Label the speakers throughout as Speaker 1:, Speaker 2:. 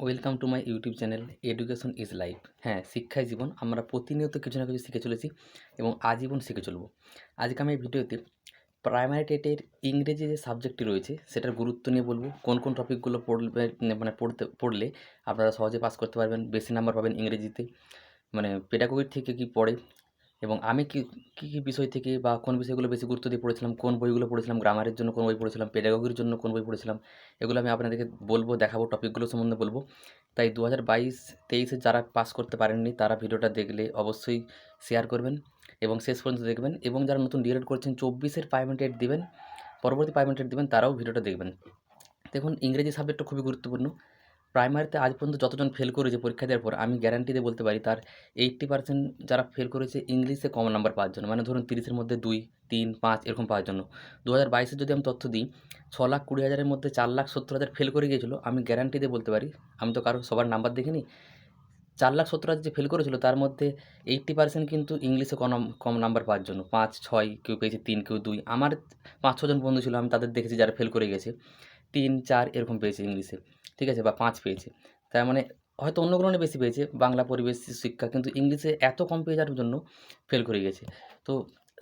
Speaker 1: Welcome to my YouTube channel, education is life. হ্যাঁ শিক্ষাই জীবন। আমরা প্রতিনিয়ত কিছু না কিছু শিখে চলেছি এবং আজীবন শিখে চলব। আজকে আমি এই ভিডিওতে প্রাইমারি টেটের ইংরেজি যে সাবজেক্টটি রয়েছে, সেটার গুরুত্ব নিয়ে বলব। কোন কোন টপিকগুলো পড়বে মানে পড়তে, পড়লে আপনারা সহজে পাস করতে পারবেন। বেশি নাম্বার পাবেন ইংরেজিতে। মানে পেডাগোগির থেকে কি পড়ে এবং আমি কী কী কী বিষয় থেকে বা কোন বিষয়গুলো বেশি গুরুত্ব দিয়ে পড়েছিলাম, কোন বইগুলো পড়েছিলাম, গ্রামারের জন্য কোন বই পড়েছিলাম পেডাগোগির জন্য কোন বই পড়েছিলাম, এগুলো আমি আপনাদেরকে বলব, দেখাবো টপিকগুলো সম্বন্ধে বলব। তাই দু হাজার বাইশ তেইশে যারা পাস করতে পারেননি, তারা ভিডিওটা দেখলে অবশ্যই শেয়ার করবেন এবং শেষ পর্যন্ত দেখবেন এবং যারা নতুন ডিএড করছেন, চব্বিশের প্রাইভেট এড দেবেন, পরবর্তী প্রাইভেট এড দেবেন, তারাও ভিডিওটা দেখবেন। দেখুন, ইংরেজি সাবজেক্টটা খুবই গুরুত্বপূর্ণ। প্রাইমারিতে আজ পর্যন্ত যতজন ফেল করেছে পরীক্ষা দেওয়ার পর, আমি গ্যারান্টি দিয়ে বলতে পারি তার এইট্টি পার্সেন্ট যারা ফেল করেছে ইংলিশে কম নাম্বার পাওয়ার জন্য। মানে ধরুন তিরিশের মধ্যে দুই, তিন, পাঁচ এরকম পাওয়ার জন্য। দু হাজার বাইশে যদি আমি তথ্য দিই, ছ লাখ কুড়ি হাজারের মধ্যে চার লাখ সত্তর হাজার ফেল করে গিয়েছিল, আমি গ্যারান্টি দিয়ে বলতে পারি, আমি তো কারও সবার নাম্বার দেখিনি, চার লাখ সত্তর হাজার যে ফেল করেছিল, তার মধ্যে এইট্টি পার্সেন্ট কিন্তু ইংলিশে কম কম নাম্বার পাওয়ার জন্য। পাঁচ, ছয়, কেউ পেয়েছে তিন, কেউ দুই। আমার পাঁচ ছজন বন্ধু ছিল, আমি তাদের দেখেছি যারা ফেল করে গেছে। তিন, চার এরকম পেয়েছে ইংলিশে, ঠিক আছে? বা পাঁচ পেয়েছে। তার মানে হয়তো অন্যগুলো বেশি পেয়েছে, বাংলা পরিবেশ, শিক্ষা, কিন্তু ইংলিশে এত কম পেয়ে যাওয়ার জন্য ফেল করে গেছে। তো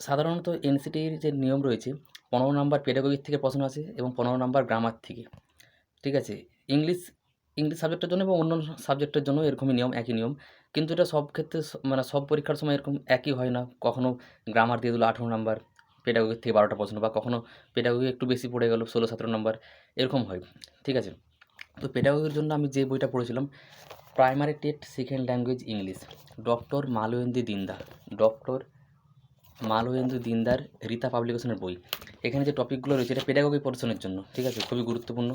Speaker 1: সাধারণত এনসিটির যে নিয়ম রয়েছে, পনেরো নম্বর পেডাগোগিক থেকে প্রশ্ন আসে এবং পনেরো নাম্বার গ্রামার থেকে, ঠিক আছে? ইংলিশ ইংলিশ সাবজেক্টের জন্য এবং অন্য সাবজেক্টের জন্য এরকমই নিয়ম, একই নিয়ম, কিন্তু এটা সব ক্ষেত্রে মানে সব পরীক্ষার সময় এরকম একই হয় না। কখনও গ্রামার দিয়ে দিল আঠেরো নাম্বার পেডাগোগিক থেকে বারোটা প্রশ্ন বা কখনও পেডাগোগি একটু বেশি পড়ে গেল, ষোলো, সতেরো নম্বর এরকম হয়, ঠিক আছে? তো পেডাগোগির জন্য আমি যে বইটা পড়েছিলাম primary TET second language English doctor Malayendi Dindar doctor Malayendu দিনদার রীতা পাবলিকেশনের বই। এখানে যে টপিকগুলো রয়েছে, এটা পেডাগোগি পড়াশোনার জন্য, ঠিক আছে? খুবই গুরুত্বপূর্ণ।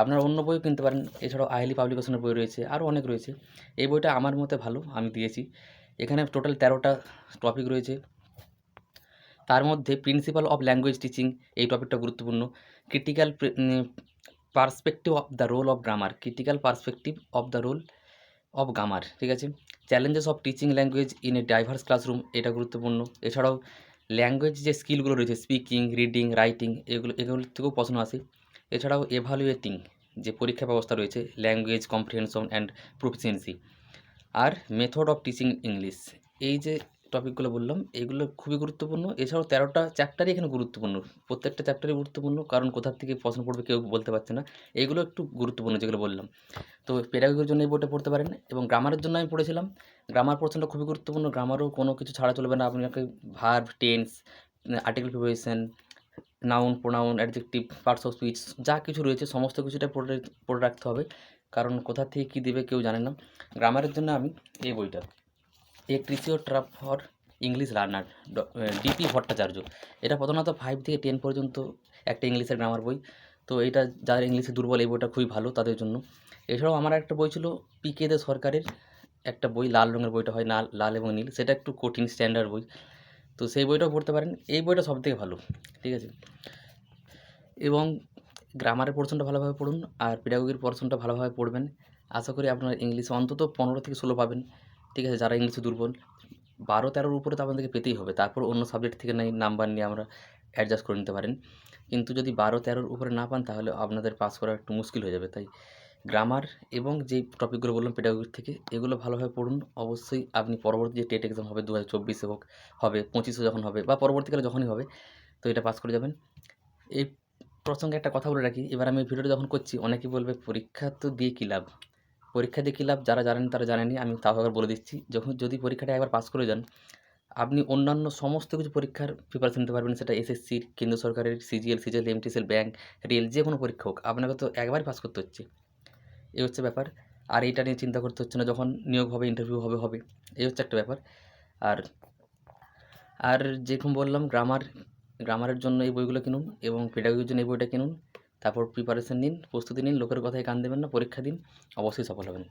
Speaker 1: আপনারা অন্য বইও কিনতে পারেন, এছাড়াও আইলি পাবলিকেশনের বই রয়েছে, আরও অনেক রয়েছে। এই বইটা আমার মতে ভালো, আমি দিয়েছি। এখানে টোটাল তেরোটা টপিক রয়েছে। তার মধ্যে প্রিন্সিপাল অফ ল্যাঙ্গুয়েজ টিচিং এই টপিকটা গুরুত্বপূর্ণ। Critical perspective of the role of grammar critical perspective of the role of grammar ঠিক আছে? Challenges of teaching language in a diverse classroom এটা গুরুত্বপূর্ণ। এছাড়াও ল্যাঙ্গুয়েজ যে স্কিলগুলো রয়েছে স্পিকিং রিডিং রাইটিং এগুলো এগুলো থেকেও প্রশ্ন আসে। এছাড়াও এভালুয়েটিং যে পরীক্ষা ব্যবস্থা রয়েছে ল্যাঙ্গুয়েজ কম্প্রিহেনশন অ্যান্ড প্রফিসিয়েন্সি আর মেথড অফ টিচিং ইংলিশ এই যে টপিকগুলো বললাম, এগুলো খুবই গুরুত্বপূর্ণ। এছাড়াও তেরোটা চ্যাপ্টারই এখানে গুরুত্বপূর্ণ। প্রত্যেকটা চ্যাপ্টারই গুরুত্বপূর্ণ, কারণ কোথার থেকে প্রশ্ন পড়বে কেউ বলতে পারছে না। এগুলো একটু গুরুত্বপূর্ণ যেগুলো বললাম। তো পেডাগোগির জন্য এই বইটা পড়তে পারেন এবং গ্রামারের জন্য আমি পড়েছিলাম। গ্রামার পোর্শনটা খুবই গুরুত্বপূর্ণ। গ্রামারও কোনো কিছু ছাড়া চলবে না। আপনাকে verb tense article preparation noun pronoun adjective parts of speech যা কিছু রয়েছে, সমস্ত কিছুটা পড়ে পড়ে রাখতে হবে। কারণ কোথা থেকে কী দেবে কেউ জানে না। গ্রামারের জন্য আমি এই বইটা এ তৃতীয় trap for English learner DP Bhattacharya. এটা প্রধানত ফাইভ থেকে টেন পর্যন্ত একটা ইংলিশের গ্রামার বই। তো এটা যারা ইংলিশে দুর্বল, এই বইটা খুবই ভালো তাদের জন্য। এছাড়াও আমার একটা বই ছিল পিকে দে সরকারের একটা বই, লাল রঙের বইটা হয় লাল লাল এবং নীল। সেটা একটু কঠিন স্ট্যান্ডার্ড বই। তো সেই বইটাও পড়তে পারেন। এই বইটা সবথেকে ভালো, ঠিক আছে? এবং গ্রামারের পোর্শনটা ভালোভাবে পড়ুন, আর পেডাগোগির পোর্শনটা ভালোভাবে পড়বেন। আশা করি আপনার ইংলিশে অন্তত পনেরো থেকে ষোলো পাবেন। ঠিক আছে, যারা ইংলিশে দুর্বল। বারো তেরোর উপরে তো আপনাদেরকে পেতেই হবে। তারপর অন্য সাবজেক্ট থেকে নাই নাম্বার নিয়ে আমরা অ্যাডজাস্ট করে নিতে পারেন। কিন্তু যদি বারো তেরোর উপরে না পান, তাহলে আপনাদের পাস করা একটু মুশকিল হয়ে যাবে। তাই গ্রামার এবং যে টপিকগুলো বললাম পেডাগোগির থেকে, এগুলো ভালোভাবে পড়ুন। অবশ্যই আপনি পরবর্তী যে টেট এক্সাম হবে দু হাজার চব্বিশে হোক, হবে, পঁচিশে যখন হবে, বা পরবর্তীকালে যখনই হবে, তো এটা পাস করে যাবেন। এই প্রসঙ্গে একটা কথা বলে রাখি। এবার আমি ভিডিওটা যখন করছি অনেকেই বলবে, পরীক্ষা তো দিয়ে কী লাভ? পরীক্ষা দিয়ে কী লাভ যারা জানেন তারা জানেনি, আমি তাও একবার বলে দিচ্ছি, যখন যদি পরীক্ষাটা একবার পাস করে যান, আপনি অন্যান্য সমস্ত কিছু পরীক্ষার প্রিপারেশন নিতে পারবেন, সেটা এসএসসির কেন্দ্র সরকারের CGL CGL MTCL bank rail, যে কোনো পরীক্ষা হোক, আপনাকে তো একবারই পাস করতে হচ্ছে। এই হচ্ছে ব্যাপার। আর এইটা নিয়ে চিন্তা করতে হচ্ছে না, যখন নিয়োগ হবে ইন্টারভিউ হবে হবে। এই হচ্ছে একটা ব্যাপার। আর আর যেরকম বললাম গ্রামার গ্রামারের জন্য এই বইগুলো কিনুন এবং পেডাগোগির জন্য এই বইটা কিনুন। তারপর প্রিপারেশন নিন, প্রস্তুতি নিন, লোকের কথায় কান দেবেন না, পরীক্ষা দিন, অবশ্যই সফল হবেন।